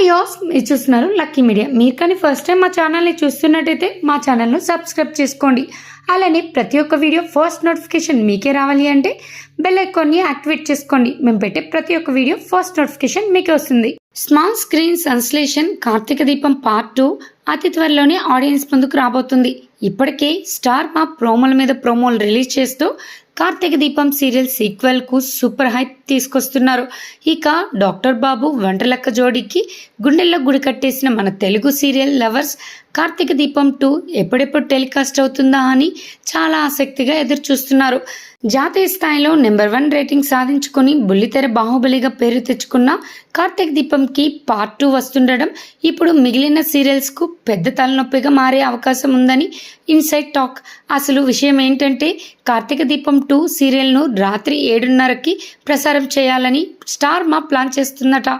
Views మీరు చూస్తున్నారు lucky media మీరు కానీ ఫస్ట్ టైం మా ఛానల్ని చూస్తున్నట్టయితే మా ఛానల్ను సబ్స్క్రైబ్ చేసుకోండి. అలానే ప్రతి ఒక్క వీడియో ఫస్ట్ నోటిఫికేషన్ మీకే రావాలి అంటే బెల్ ఐకాన్ని యాక్టివేట్ చేసుకోండి. మేము పెట్టే ప్రతి ఒక్క వీడియో ఫస్ట్ నోటిఫికేషన్ మీకే వస్తుంది. స్మాల్ స్క్రీన్ సంశ్లేషణ కార్తీక దీపం పార్ట్ టూ అతి త్వరలోనే ఆడియన్స్ ముందుకు రాబోతుంది. ఇప్పటికే స్టార్ మా ప్రోమోల మీద ప్రోమోలు రిలీజ్ చేస్తూ Karthika Deepam serial సీక్వెల్కు super hype తీసుకొస్తున్నారు. ఇక డాక్టర్ బాబు వంటలక్క జోడీకి గుండెల్లో గుడి కట్టేసిన మన తెలుగు సీరియల్ లవర్స్ కార్తీక దీపం టూ ఎప్పుడెప్పుడు టెలికాస్ట్ అవుతుందా అని చాలా ఆసక్తిగా ఎదురు చూస్తున్నారు జాతీయ స్థాయిలో నెంబర్ వన్ రేటింగ్ సాధించుకుని బుల్లితెర బాహుబలిగా పేరు తెచ్చుకున్న కార్తీక దీపంకి పార్ట్ టూ వస్తుండడం ఇప్పుడు మిగిలిన సీరియల్స్కు పెద్ద తలనొప్పిగా మారే అవకాశం ఉందని ఇన్సైడ్ టాక్ అసలు విషయం ఏంటంటే కార్తీక దీపం టూ సీరియల్ను రాత్రి ఏడున్నరకి ప్రసారం చేయాలని స్టార్ మా ప్లాన్ చేస్తుందట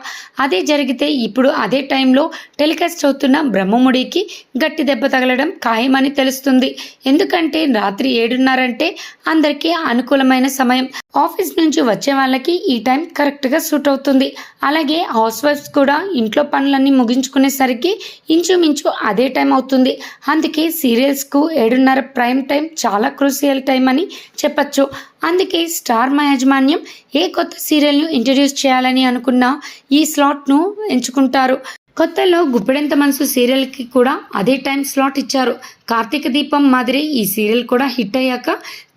అదే జరిగితే ఇప్పుడు అదే టైంలో టెలికాస్ట్ అవుతున్న బ్రహ్మముడికి గట్టి దెబ్బ తగలడం ఖాయమని తెలుస్తుంది. ఎందుకంటే రాత్రి ఏడున్నర అంటే అందరికీ అనుకూలమైన సమయం. ఆఫీస్ నుంచి వచ్చే వాళ్ళకి ఈ టైం కరెక్ట్గా సూట్ అవుతుంది. అలాగే హౌస్ వైఫ్స్ కూడా ఇంట్లో పనులన్నీ ముగించుకునేసరికి ఇంచుమించు అదే టైం అవుతుంది. అందుకే సీరియల్స్కు ఏడున్నర ప్రైమ్ టైం చాలా క్రూసియల్ టైం అని చెప్పచ్చు. అందుకే స్టార్ మా యాజమాన్యం ఏ కొత్త సీరియల్ను ఇంట్రడ్యూస్ చేయాలని అనుకున్నా ఈ స్లాట్ను ఎంచుకుంటారు. కొత్తలో గుప్పెడంత మనసు సీరియల్కి కూడా అదే టైం స్లాట్ ఇచ్చారు. కార్తీక దీపం మాదిరి ఈ సీరియల్ కూడా హిట్ అయ్యాక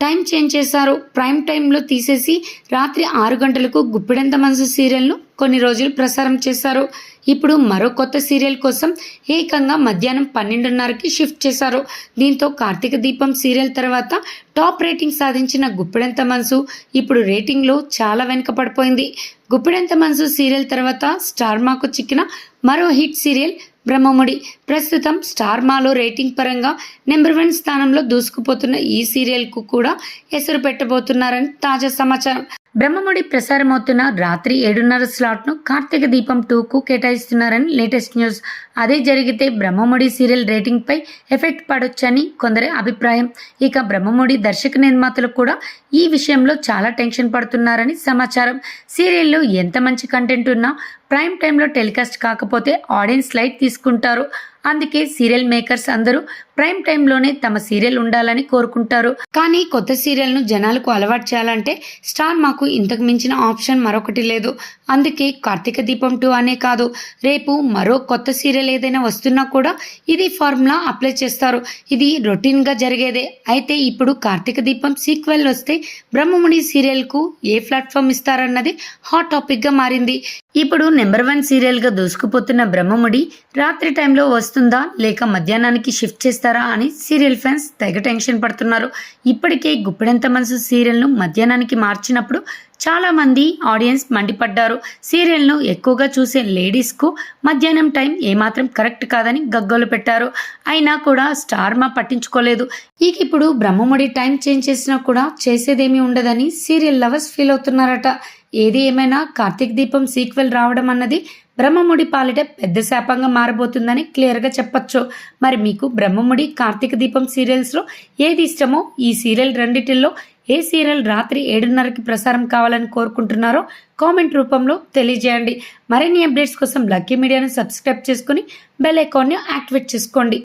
టైం చేంజ్ చేశారు. ప్రైమ్ టైంలో తీసేసి రాత్రి ఆరు గంటలకు గుప్పెడంత మనసు సీరియల్ను కొన్ని రోజులు ప్రసారం చేశారు. ఇప్పుడు మరో కొత్త సీరియల్ కోసం ఏకంగా మధ్యాహ్నం పన్నెండున్నరకి షిఫ్ట్ చేశారు. దీంతో కార్తీక దీపం సీరియల్ తర్వాత టాప్ రేటింగ్ సాధించిన గుప్పెడంత మనసు ఇప్పుడు రేటింగ్లో చాలా వెనుక పడిపోయింది గుప్పెడంత మనసు సీరియల్ తర్వాత స్టార్ మాకు చిక్కిన మరో హిట్ సీరియల్ బ్రహ్మముడి. ప్రస్తుతం స్టార్ మాలో రేటింగ్ పరంగా నెంబర్ వన్ స్థానంలో దూసుకుపోతున్న ఈ సీరియల్కు కూడా ఎసరు పెట్టబోతున్నారని తాజా సమాచారం. బ్రహ్మముడి ప్రసారమవుతున్న రాత్రి ఏడున్నర స్లాట్ను కార్తీక దీపం టూకు కేటాయిస్తున్నారని లేటెస్ట్ న్యూస్. అదే జరిగితే బ్రహ్మముడి సీరియల్ రేటింగ్పై ఎఫెక్ట్ పడొచ్చని కొందరి అభిప్రాయం. ఇక బ్రహ్మముడి దర్శక నిర్మాతలు కూడా ఈ విషయంలో చాలా టెన్షన్ పడుతున్నారని సమాచారం. సీరియల్లో ఎంత మంచి కంటెంట్ ఉన్నా ప్రైమ్ టైంలో టెలికాస్ట్ కాకపోతే ఆడియన్స్ లైట్ తీసుకుంటారు. అందుకే సీరియల్ మేకర్స్ అందరూ ప్రైమ్ టైంలోనే తమ సీరియల్ ఉండాలని కోరుకుంటారు. కానీ కొత్త సీరియల్ను జనాలకు అలవాటు చేయాలంటే స్టార్ మాకు ఇంతకు మించిన ఆప్షన్ మరొకటి లేదు. అందుకే కార్తీక దీపం టూ అనే కాదు రేపు మరో కొత్త సీరియల్ ఏదైనా వస్తున్నా కూడా ఇది ఫార్ములా అప్లై చేస్తారు. ఇది రొటీన్గా జరిగేదే. అయితే ఇప్పుడు కార్తీక దీపం సీక్వెల్ వస్తే బ్రహ్మముడి సీరియల్కు ఏ ప్లాట్ఫామ్ ఇస్తారన్నది హాట్ టాపిక్గా మారింది. ఇప్పుడు నెంబర్ వన్ సీరియల్గా దూసుకుపోతున్న బ్రహ్మముడి రాత్రి టైంలో వస్తుంది లేక మధ్యాహ్నానికి షిఫ్ట్ చేస్తారా? అని సీరియల్ ఫ్యాన్స్ తెగ టెన్షన్ పడుతున్నారు. ఇప్పటికే గుప్పెడంత మనసు సీరియల్ను మధ్యాహ్నానికి మార్చినప్పుడు చాలామంది ఆడియన్స్ మండిపడ్డారు. సీరియల్ను ఎక్కువగా చూసే లేడీస్కు మధ్యాహ్నం టైం ఏమాత్రం కరెక్ట్ కాదని గగ్గోలు పెట్టారు. అయినా కూడా స్టార్ మా పట్టించుకోలేదు. ఇక ఇప్పుడు బ్రహ్మముడి టైం చేంజ్ చేసినా కూడా చేసేదేమీ ఉండదని సీరియల్ లవర్స్ ఫీల్ అవుతున్నారట. ఏది ఏమైనా కార్తీక్ దీపం సీక్వెల్ రావడం అన్నది బ్రహ్మముడి పాలిట పెద్ద శాపంగా మారబోతుందని క్లియర్గా చెప్పచ్చు. మరి మీకు బ్రహ్మముడి కార్తీక దీపం సీరియల్స్లో ఏది ఇష్టమో ఈ సీరియల్ రెండిటిల్లో ఏ సీరియల్ రాత్రి ఏడున్నరకి ప్రసారం కావాలని కోరుకుంటున్నారో కామెంట్ రూపంలో తెలియజేయండి. మరిన్ని అప్డేట్స్ కోసం లక్కీ మీడియాను సబ్స్క్రైబ్ చేసుకుని బెల్ ఐకాన్ని యాక్టివేట్ చేసుకోండి.